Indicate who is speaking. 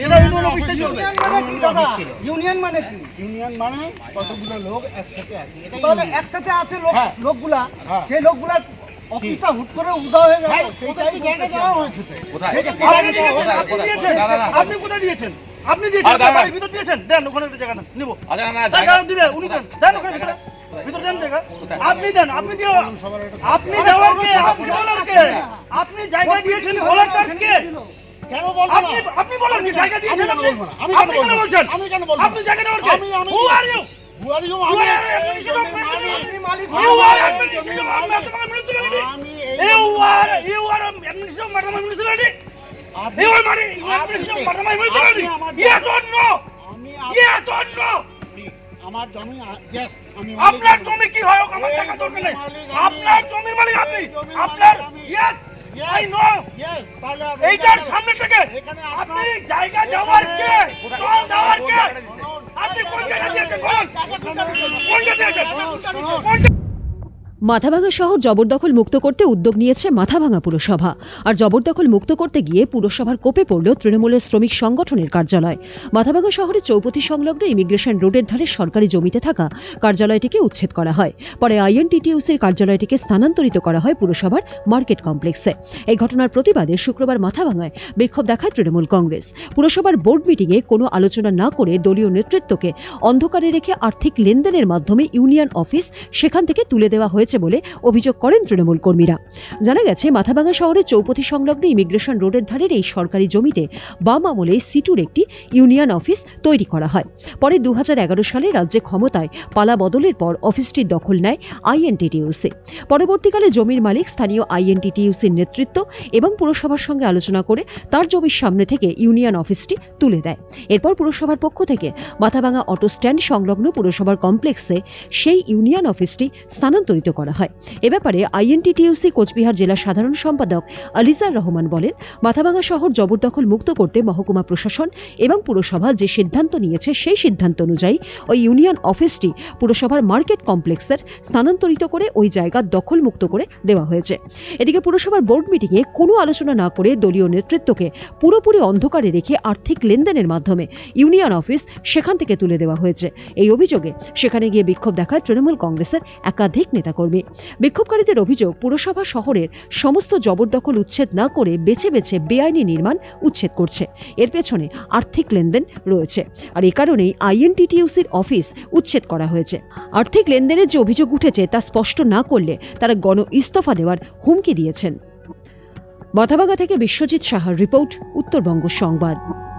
Speaker 1: এরা ইউনিয়ন অফিসে চলবে।
Speaker 2: ইউনিয়ন মানে কি ইউনিয়ন মানে কি?
Speaker 3: ইউনিয়ন কতগুলো লোক একসাথে আছে
Speaker 2: তাহলে একসাথে আছে লোক। লোকগুলা। সেই লোকগুলার অফিসটা হুট করে উদা হয়ে গেল।
Speaker 3: সেইটাই জায়গা দেওয়া হয়েছে?
Speaker 1: আপনি
Speaker 2: কোথায়
Speaker 1: দিয়েছেন, আপনি দিয়েছেন? বাড়ির ভিতর দিয়েছেন। দেন ওখানে একটা জায়গা। নিব।
Speaker 4: না,
Speaker 1: উনি দেন। দেন ওখানে ভিতরে। ভিতরে দেন জায়গা। আপনি দেন আপনি দিয়ে আপনি দেওয়ার কে আপনি জায়গা দিয়েছেন কে
Speaker 3: কেন বলব
Speaker 1: আপনি
Speaker 3: না?
Speaker 1: আপনি বলার কি জায়গা দিয়েছেন
Speaker 3: আমি
Speaker 1: আপনি
Speaker 3: বলব না? আমি কেন
Speaker 1: আপনি
Speaker 3: বলব না?
Speaker 1: বলছেন
Speaker 3: আমি কেন বলব না?
Speaker 1: আপনি জায়গা দেওয়ার কে
Speaker 3: আমি আমি
Speaker 1: who are you
Speaker 3: are you?
Speaker 1: You
Speaker 3: আমি
Speaker 1: are administrative
Speaker 3: আমি-
Speaker 1: officer.
Speaker 3: আমি-
Speaker 1: You are administrative municipality.
Speaker 3: আমি
Speaker 1: You are you are administrative madam municipality.
Speaker 3: আপনি-
Speaker 1: money. You are administrative madam municipality.
Speaker 3: আপনি আমার-
Speaker 1: Yes or no?
Speaker 3: আমি
Speaker 1: Yes or no?
Speaker 3: আমার জমি yes আমি
Speaker 1: আপনার
Speaker 3: মালিক।
Speaker 1: জমি কি হয় আমার টাকা দরকার নেই
Speaker 3: মালিক আমি।
Speaker 1: আপনার জমির মালিক আপনি আপনার
Speaker 3: মালিক তাহলে
Speaker 1: এইটার সামনে থেকে আপনি জায়গা দেওয়ার কে?
Speaker 3: এখানে-
Speaker 1: দেওয়ার কে? আপনি কোন জায়গা দিয়েছেন। বলুন।
Speaker 3: জায়গা দিয়েছেন?
Speaker 1: কোনটা
Speaker 5: মাথাভাঙা শহর জবরদখল মুক্ত করতে উদ্যোগ নিয়েছে মাথাভাঙা পুরসভা। আর জবরদখল মুক্ত করতে গিয়ে পুরসভার কোপে পড়ল তৃণমূলের শ্রমিক সংগঠনের কার্যালয়। মাথাভাঙা শহরে চৌপতি সংলগ্ন ইমিগ্রেশন রোডের ধারে সরকারি জমিতে থাকা কার্যালয়টিকে উচ্ছেদ করা হয়। পরে আইএনটিটিউসির কার্যালয়টিকে স্থানান্তরিত করা হয় পুরসভার মার্কেট কমপ্লেক্সে। এই ঘটনার প্রতিবাদে শুক্রবার মাথাভাঙায় বিক্ষোভ দেখায় তৃণমূল কংগ্রেস। পুরসভার বোর্ড মিটিংয়ে কোনো আলোচনা না করে দলীয় নেতৃত্বকে অন্ধকারে রেখে আর্থিক লেনদেনের মাধ্যমে ইউনিয়ন অফিস সেখান থেকে তুলে দেওয়া হয়েছে। বলে অভিযোগ করেন তৃণমূল কর্মীরা। জানা গেছে মাথাভাঙা শহরের চৌপতি সংলগ্ন ইমিগ্রেশন রোডের ধারের এই সরকারি জমিতে বাম আমলে সিটুর একটি ইউনিয়ন অফিস তৈরি করা হয়। পরে দু হাজার এগারো সালে রাজ্যে ক্ষমতায় পালা বদলের পর অফিসটির দখল নেয় আইএনটিটিউসি। পরবর্তীকালে জমির মালিক স্থানীয় আইএনটিটিউসির নেতৃত্ব এবং পুরসভার সঙ্গে আলোচনা করে তার জমির সামনে থেকে ইউনিয়ন অফিসটি তুলে দেয়। এরপর পুরসভার পক্ষ থেকে মাথাভাঙা অটো স্ট্যান্ড সংলগ্ন পুরসভার কমপ্লেক্সে সেই ইউনিয়ন অফিসটি স্থানান্তরিত করা হয়। এ ব্যাপারে আইএনটিটিউসি কোচবিহার জেলা সাধারণ সম্পাদক আলিজার রহমান বলেন, মাথাভাঙা শহর জবরদখল মুক্ত করতে মহকুমা প্রশাসন এবং পুরসভা যে সিদ্ধান্ত নিয়েছে সেই সিদ্ধান্ত অনুযায়ী ওই ইউনিয়ন অফিসটি পুরসভার মার্কেট কমপ্লেক্সের স্থানান্তরিত করে ওই জায়গা দখল মুক্ত করে দেওয়া হয়েছে। এদিকে পুরসভার বোর্ড মিটিংয়ে কোনো আলোচনা না করে দলীয় নেতৃত্বকে পুরোপুরি অন্ধকারে রেখে আর্থিক লেনদেনের মাধ্যমে ইউনিয়ন অফিস সেখান থেকে তুলে দেওয়া হয়েছে। এই অভিযোগে সেখানে গিয়ে বিক্ষোভ দেখায় তৃণমূল কংগ্রেসের একাধিক নেতাকর্মী। বিক্ষোভকারীদের অভিযোগ, পুরসভা শহরের সমস্ত জবরদখল উচ্ছেদ না করে বেছে বেছে বেআইনি নির্মাণ উচ্ছেদ করছে। এর পেছনে আর্থিক লেনদেন রয়েছে। আর এ কারণেই আইএনটিটিউসির অফিস উচ্ছেদ করা হয়েছে। আর্থিক লেনদেনের যে অভিযোগ উঠেছে তা স্পষ্ট না করলে তারা গণ ইস্তফা দেওয়ার হুমকি দিয়েছেন। মাথাভাঙা থেকে বিশ্বজিৎ সাহার রিপোর্ট, উত্তরবঙ্গ সংবাদ।